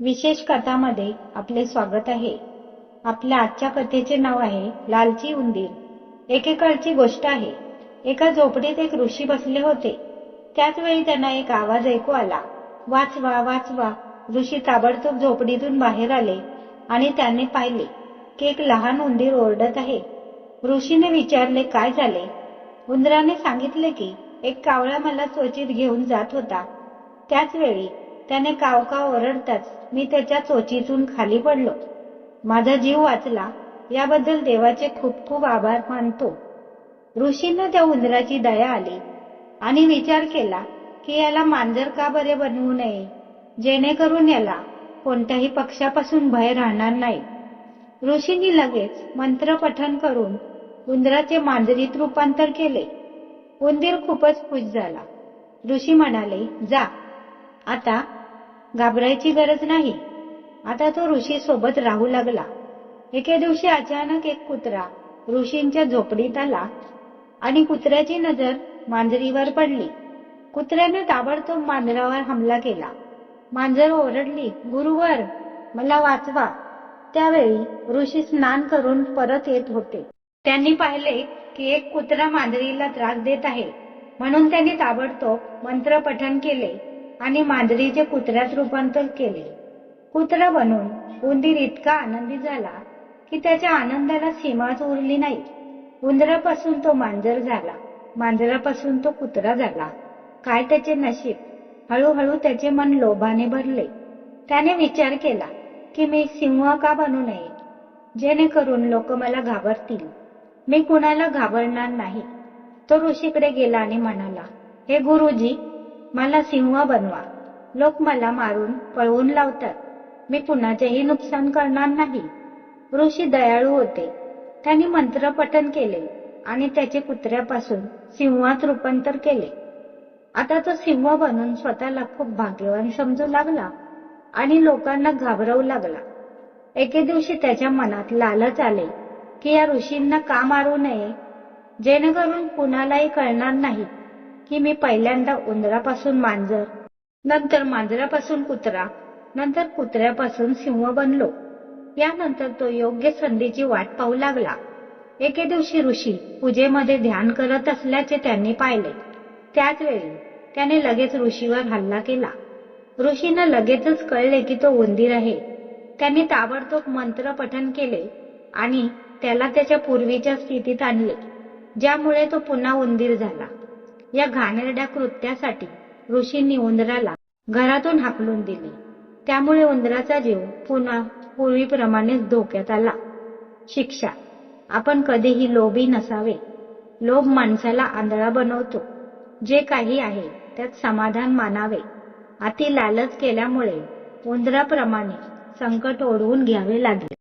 विशेष कथामध्ये आपले स्वागत आहे. आपल्या आजच्या कथेचे नाव आहे लालची उंदीर. एकेकाळची गोष्ट आहे. एका झोपडीत एक ऋषी बसले होते. त्याच वेळी त्यांना एक आवाज ऐकू आला. वाचवा वाचवा. ऋषी ताबडतोब झोपडीतून बाहेर आले आणि त्याने पाहिले की एक लहान उंदीर ओरडत आहे. ऋषीने विचारले काय झाले? उंदराने सांगितले की एक कावळा मला चोचीत घेऊन जात होता. त्याच वेळी त्याने काव काव ओरडताच मी त्याच्या चोचीतून खाली पडलो. माझा जीव वाचला. याबद्दल देवाचे खूप खूप आभार मानतो. ऋषींना त्या उंदराची दया आली आणि विचार केला की याला मांजर का बरे बनवू नये? जेणेकरून याला कोणत्याही पक्षापासून भय राहणार नाही. ऋषींनी लगेच मंत्र पठन करून उंदराचे मांजरीत रूपांतर केले. उंदीर खूपच खुश झाला. ऋषी म्हणाले जा. आता घाबरायची गरज नाही. आता तो ऋषी सोबत राहू लागला. एके दिवशी अचानक एक कुत्रा ऋषींच्या झोपडीत आला आणि कुत्र्याची नजर मांजरीवर पडली. कुत्र्याने ताबडतोब मांजरावर हमला केला. मांजर ओरडली गुरुवर मला वाचवा. त्यावेळी ऋषी स्नान करून परत येत होते. त्यांनी पाहिले की एक कुत्रा मांजरीला त्रास देत आहे. म्हणून त्यांनी ताबडतोब मंत्र पठण केले. आणि मांजरीचे कुत्र्यात रूपांतर केले. कुत्रा बनून उंदीर इतका आनंदी झाला की त्याच्या आनंदाला सीमाच उरली नाही. उंदरापासून तो मांजर झाला. मांजरापासून तो कुत्रा झाला. काय त्याचे नशीब? हळूहळू त्याचे मन लोभाने भरले. त्याने विचार केला की मी सिंह का बनू नये? जेणेकरून लोक मला घाबरतील. मी कुणाला घाबरणार नाही. तो ऋषीकडे गेला आणि म्हणाला हे गुरुजी मला सिंह बनवा. लोक मला मारून पळवून लावतात. मी कुणाचेही नुकसान करणार नाही. ऋषी दयाळू होते. त्यांनी मंत्रपठन केले आणि त्याचे कुत्र्यापासून सिंहात रूपांतर केले. आता तो सिंह बनून स्वतःला खूप भाग्यवान समजू लागला आणि लोकांना घाबरवू लागला. एके दिवशी त्याच्या मनात लालच आले की या ऋषींना का मारू नये? जेणेकरून कुणालाही कळणार नाही. की मी पहिल्यांदा उंदरापासून मांजर नंतर मांजरापासून कुत्रा नंतर कुत्र्यापासून सिंह बनलो. यानंतर तो योग्य संधीची वाट पाहू लागला. एके दिवशी ऋषी पूजेमध्ये ध्यान करत असल्याचे त्यांनी पाहिले. त्याच वेळी त्याने लगेच ऋषीवर हल्ला केला. ऋषीनं लगेचच कळले की तो उंदीर आहे. त्यांनी ताबडतोब मंत्र पठन केले आणि त्याला त्याच्या पूर्वीच्या स्थितीत आणले ज्यामुळे तो पुन्हा उंदीर झाला. या घाणेरड्या कृत्यासाठी ऋषींनी उंदराला घरातून हाकलून दिले. त्यामुळे उंदराचा जीव पुन्हा पूर्वीप्रमाणेच धोक्यात आला. शिक्षा. आपण कधीही लोभी नसावे. लोभ माणसाला आंधळा बनवतो. जे काही आहे त्यात समाधान मानावे. अति लालच केल्यामुळे उंदराप्रमाणे संकट ओढवून घ्यावे लागले.